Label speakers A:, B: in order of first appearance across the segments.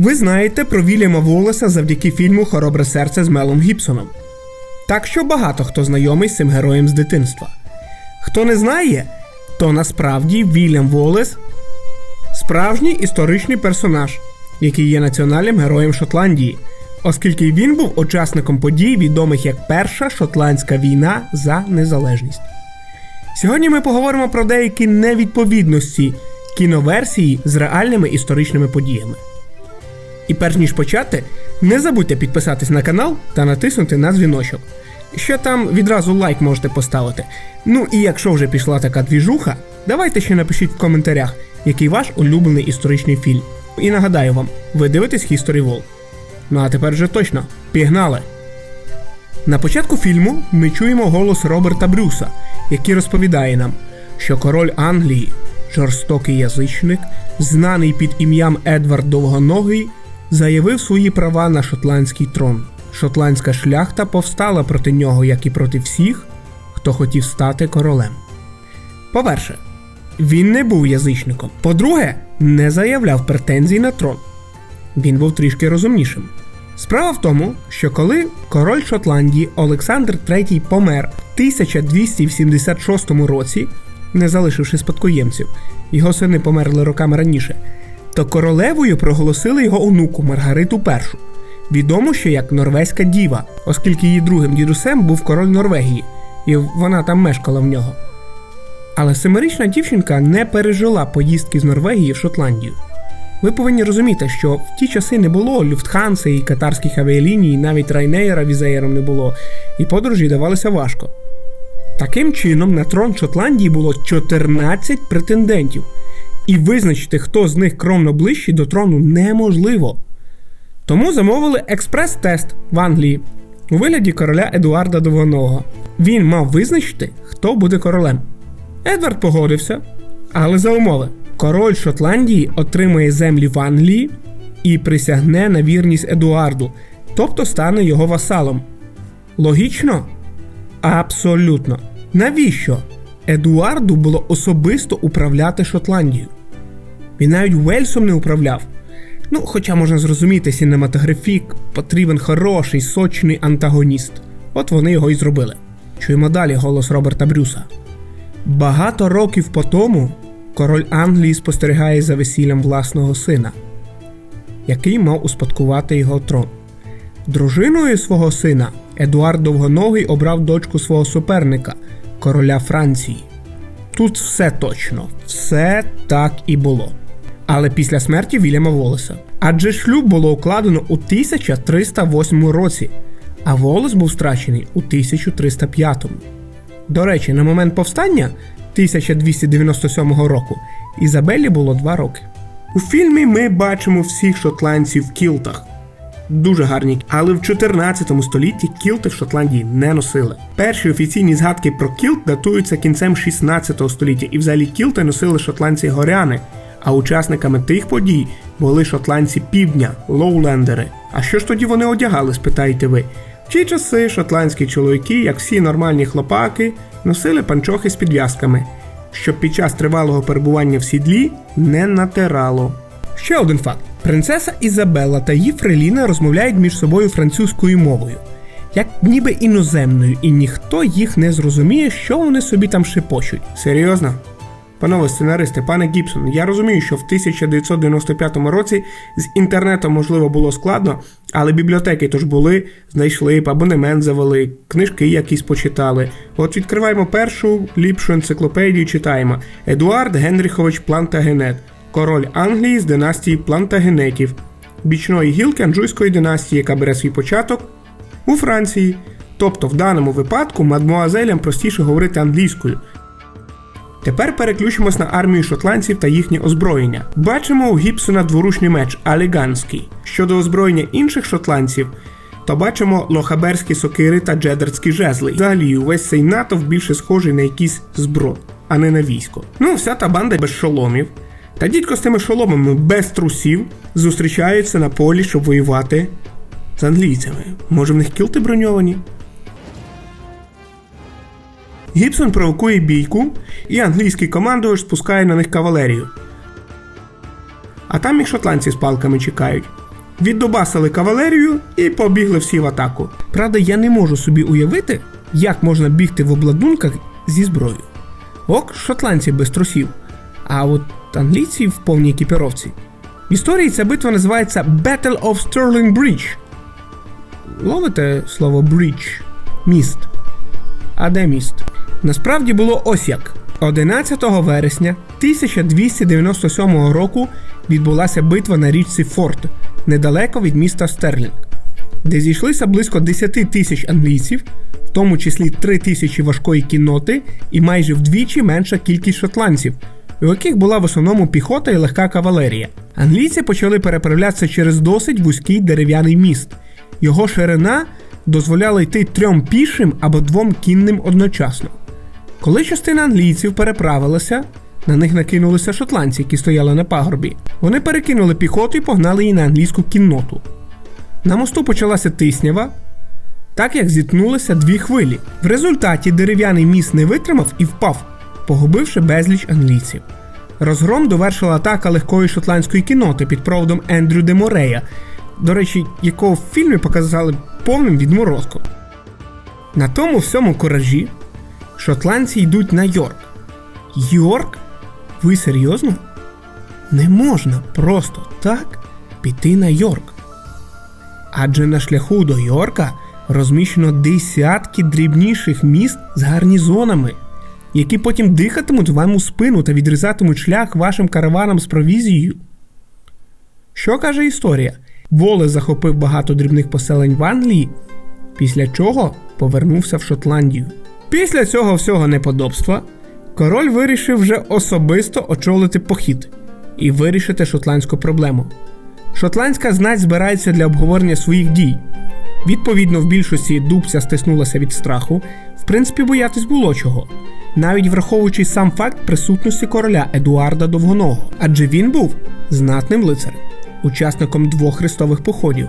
A: Ви знаєте про Вільяма Волеса завдяки фільму Хоробре серце з Мелом Гібсоном. Так що багато хто знайомий з цим героєм з дитинства. Хто не знає, то насправді Вільям Волес справжній історичний персонаж, який є національним героєм Шотландії, оскільки він був учасником подій, відомих як Перша шотландська війна за незалежність. Сьогодні ми поговоримо про деякі невідповідності кіноверсії з реальними історичними подіями. І перш ніж почати, не забудьте підписатись на канал та натиснути на дзвіночок. Ще там відразу лайк можете поставити. Ну і якщо вже пішла така двіжуха, давайте ще напишіть в коментарях, який ваш улюблений історичний фільм. І нагадаю вам, ви дивитесь History Wall. Ну а тепер вже точно, пігнали! На початку фільму ми чуємо голос Роберта Брюса, який розповідає нам, що король Англії, жорстокий язичник, знаний під ім'ям Едвард Довгоногий, заявив свої права на шотландський трон. Шотландська шляхта повстала проти нього, як і проти всіх, хто хотів стати королем. По-перше, він не був язичником. По-друге, не заявляв претензій на трон. Він був трішки розумнішим. Справа в тому, що коли король Шотландії Олександр III помер в 1286 році, не залишивши спадкоємців, його сини померли роками раніше, то королевою проголосили його онуку Маргариту І, відому ще як Норвезька діва, оскільки її другим дідусем був король Норвегії, і вона там мешкала в нього. Але семирічна дівчинка не пережила поїздки з Норвегії в Шотландію. Ви повинні розуміти, що в ті часи не було Люфтханси і катарських авіаліній, навіть Райнеєра візеєром не було, і подорожі давалися важко. Таким чином, на трон Шотландії було 14 претендентів, і визначити, хто з них кромно ближчий до трону, неможливо. Тому замовили експрес-тест в Англії у вигляді короля Едуарда Довгоного. Він мав визначити, хто буде королем. Едвард погодився, але за умови. Король Шотландії отримає землі в Англії і присягне на вірність Едуарду, тобто стане його васалом. Логічно? Абсолютно. Навіщо? Едуарду було особисто управляти Шотландією. Він навіть Вельсом не управляв. Ну, хоча можна зрозуміти, синематографік потрібен хороший, сочний антагоніст. От вони його і зробили. Чуємо далі голос Роберта Брюса. Багато років по тому король Англії спостерігає за весіллям власного сина, який мав успадкувати його трон. Дружиною свого сина Едуард Довгоногий обрав дочку свого суперника, короля Франції. Тут все точно, все так і було. Але після смерті Вільяма Волеса. Адже шлюб було укладено у 1308 році, а Волес був страчений у 1305. До речі, на момент повстання 1297 року Ізабеллі було 2 роки. У фільмі ми бачимо всіх шотландців в кілтах. Дуже гарні, але в 14 столітті кілти в Шотландії не носили. Перші офіційні згадки про кілт датуються кінцем 16 століття, і взагалі кілти носили шотландці горяни, а учасниками тих подій були шотландці півдня, лоулендери. А що ж тоді вони одягали, спитаєте ви? В ті часи шотландські чоловіки, як всі нормальні хлопаки, носили панчохи з підв'язками, щоб під час тривалого перебування в сідлі не натирало. Ще один факт: принцеса Ізабелла та її Фреліна розмовляють між собою французькою мовою, як ніби іноземною, і ніхто їх не зрозуміє, що вони собі там шепочуть. Серйозно? Панове сценаристи, пане Гібсон, я розумію, що в 1995 році з інтернетом можливо було складно, але бібліотеки тож були, знайшли, абонемент завели, книжки якісь почитали. От відкриваємо першу ліпшу енциклопедію, читаємо Едуард Генріхович Плантагенет, король Англії з династії Плантагенетів, бічної гілки Анжуйської династії, яка бере свій початок у Франції. Тобто в даному випадку мадмуазелям простіше говорити англійською. Тепер переключимось на армію шотландців та їхнє озброєння. Бачимо у Гібсона дворучний меч Аліганський. Щодо озброєння інших шотландців, то бачимо лохаберські сокири та джедерські жезли. Взагалі, увесь цей натовп більше схожий на якийсь зброд, а не на військо. Ну, вся та банда без шоломів. Та дідько з тими шоломами без трусів зустрічаються на полі, щоб воювати з англійцями. Може в них кілти броньовані? Гібсон провокує бійку, і англійський командувач спускає на них кавалерію. А там їх шотландці з палками чекають. віддобасили кавалерію і побігли всі в атаку. Правда, я не можу собі уявити, як можна бігти в обладунках зі зброєю. Ок, шотландці без трусів, а от англійці в повній екіпіровці. В історії ця битва називається Battle of Stirling Bridge. Ловите слово bridge? Міст. А де міст? Насправді було ось як. 11 вересня 1297 року відбулася битва на річці Форт недалеко від міста Стерлінг, де зійшлися близько 10 тисяч англійців, в тому числі 3 тисячі важкої кінноти і майже вдвічі менша кількість шотландців, у яких була в основному піхота і легка кавалерія. Англійці почали переправлятися через досить вузький дерев'яний міст. Його ширина дозволяла йти трьом пішим або двом кінним одночасно. Коли частина англійців переправилася, на них накинулися шотландці, які стояли на пагорбі. Вони перекинули піхоту і погнали її на англійську кінноту. На мосту почалася тиснява, так як зіткнулися дві хвилі. В результаті дерев'яний міст не витримав і впав, погубивши безліч англійців. Розгром довершила атака легкої шотландської кіноти під проводом Ендрю де Морея, до речі, якого в фільмі показали повним відморозком. На тому всьому коражі шотландці йдуть на Йорк. Йорк? Ви серйозно? Не можна просто так піти на Йорк. Адже на шляху до Йорка розміщено десятки дрібніших міст з гарнізонами, які потім дихатимуть вам у спину та відрізатимуть шлях вашим караванам з провізією. Що каже історія? Воле захопив багато дрібних поселень в Англії, після чого повернувся в Шотландію. Після цього всього неподобства король вирішив вже особисто очолити похід і вирішити шотландську проблему. Шотландська знать збирається для обговорення своїх дій. Відповідно, в більшості дубця стиснулася від страху, в принципі, боятись було чого, навіть враховуючи сам факт присутності короля Едуарда Довгоного, адже він був знатним лицарем, учасником двох хрестових походів.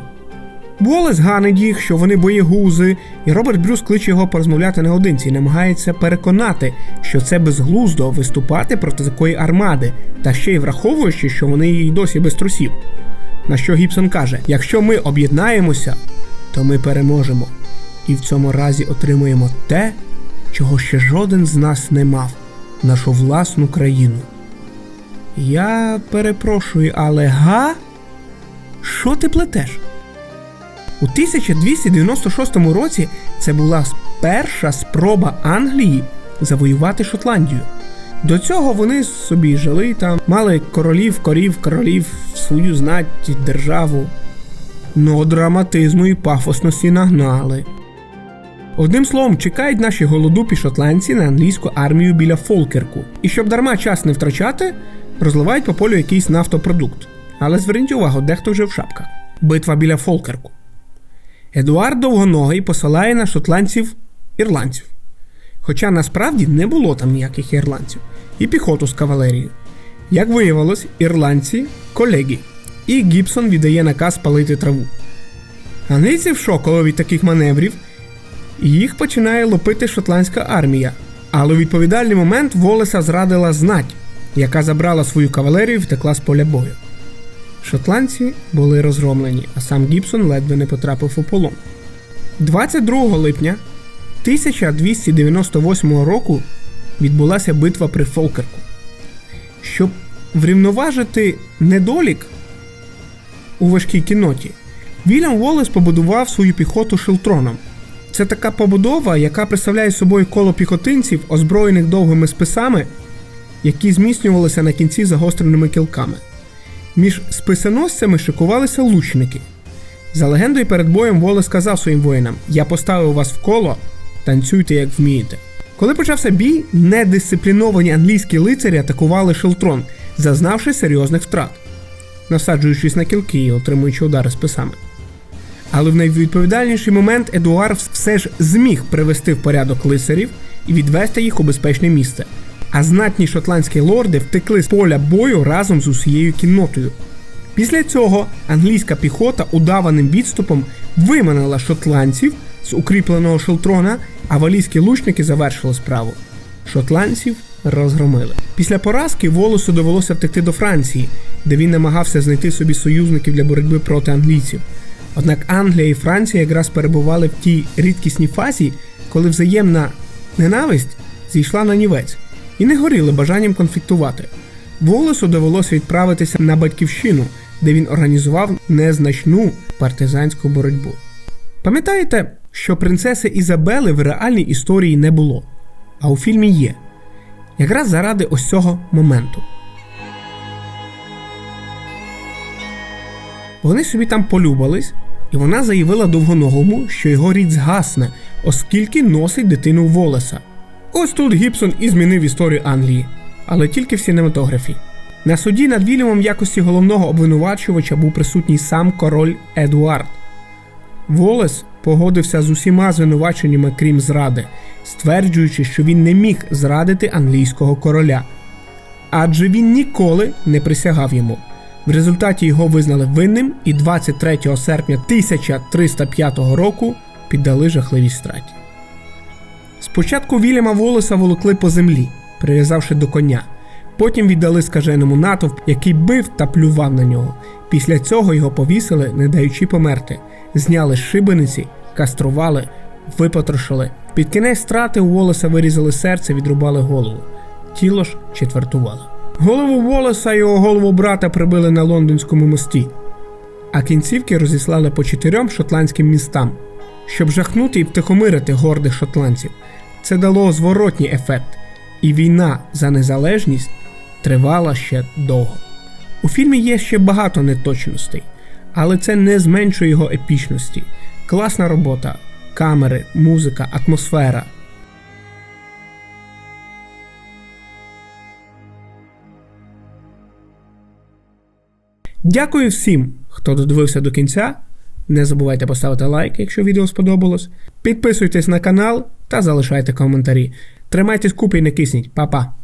A: Волес ганить їх, що вони боєгузи, і Роберт Брюс кличе його порозмовляти наодинці і намагається переконати, що це безглуздо виступати проти такої армади, та ще й враховуючи, що вони й досі без трусів. На що Гібсон каже: якщо ми об'єднаємося, то ми переможемо, і в цьому разі отримуємо те, чого ще жоден з нас не мав нашу власну країну. Я перепрошую, але га? Що ти плетеш? У 1296 році це була перша спроба Англії завоювати Шотландію. До цього вони собі жили там, мали королів, корів, королів, свою знать, державу. Но драматизму і пафосності нагнали. Одним словом, чекають наші голодупі шотландці на англійську армію біля Фолкерку. І щоб дарма час не втрачати, розливають по полю якийсь нафтопродукт. Але зверніть увагу, дехто вже в шапках. Битва біля Фолкерку. Едуард Довгоногий посилає на шотландців ірландців. Хоча насправді не було там ніяких ірландців, і піхоту з кавалерією. Як виявилось, ірландці колеги, і Гібсон віддає наказ палити траву. Англійці в шокові від таких маневрів, їх починає лопити шотландська армія. Але у відповідальний момент Волеса зрадила знать, яка забрала свою кавалерію і втекла з поля бою. Шотландці були розгромлені, а сам Гібсон ледве не потрапив у полон. 22 липня 1298 року відбулася битва при Фолкерку. Щоб врівноважити недолік у важкій кінноті, Вільям Волес побудував свою піхоту шилтроном. Це така побудова, яка представляє собою коло піхотинців, озброєних довгими списами, які зміцнювалися на кінці загостреними кілками. Між списоносцями шикувалися лучники. За легендою перед боєм Волес сказав своїм воїнам: Я поставив вас в коло, танцюйте як вмієте. Коли почався бій, недисципліновані англійські лицарі атакували Шелтрон, зазнавши серйозних втрат, насаджуючись на кілки і отримуючи удари списами. Але в найвідповідальніший момент Едуард все ж зміг привести в порядок лицарів і відвести їх у безпечне місце. А знатні шотландські лорди втекли з поля бою разом з усією кіннотою. Після цього англійська піхота удаваним відступом виманила шотландців з укріпленого шелтрона, а валійські лучники завершили справу. Шотландців розгромили. Після поразки Волосу довелося втекти до Франції, де він намагався знайти собі союзників для боротьби проти англійців. Однак Англія і Франція якраз перебували в тій рідкісній фазі, коли взаємна ненависть зійшла на нівець і не горіли бажанням конфліктувати. Волосу довелося відправитися на батьківщину, де він організував незначну партизанську боротьбу. Пам'ятаєте, що принцеси Ізабели в реальній історії не було, а у фільмі є. Якраз заради ось цього моменту. Вони собі там полюбались, і вона заявила довгоногому, що його рід згасне, оскільки носить дитину Волеса. Ось тут Гібсон і змінив історію Англії, але тільки в синематографі. На суді над Вільямом в якості головного обвинувачувача був присутній сам король Едуард. Волес погодився з усіма звинуваченнями, крім зради, стверджуючи, що він не міг зрадити англійського короля, адже він ніколи не присягав йому. В результаті його визнали винним і 23 серпня 1305 року піддали жахливій страті. Спочатку Вільяма Волеса волокли по землі, прив'язавши до коня. Потім віддали скаженому натовп, який бив та плював на нього. Після цього його повісили, не даючи померти, зняли шибениці, кастрували, випотрошили. Під кінець страти у Волеса вирізали серце, відрубали голову. Тіло ж четвертували. Голову Волеса і його голову брата прибили на лондонському мості, а кінцівки розіслали по чотирьом шотландським містам, щоб жахнути і втихомирити гордих шотландців. Це дало зворотній ефект, і війна за незалежність тривала ще довго. У фільмі є ще багато неточностей, але це не зменшує його епічності. Класна робота, камери, музика, атмосфера. Дякую всім, хто додивився до кінця. Не забувайте поставити лайк, якщо відео сподобалось. Підписуйтесь на канал та залишайте коментарі. Тримайтесь купі і не кисніть, Па-па!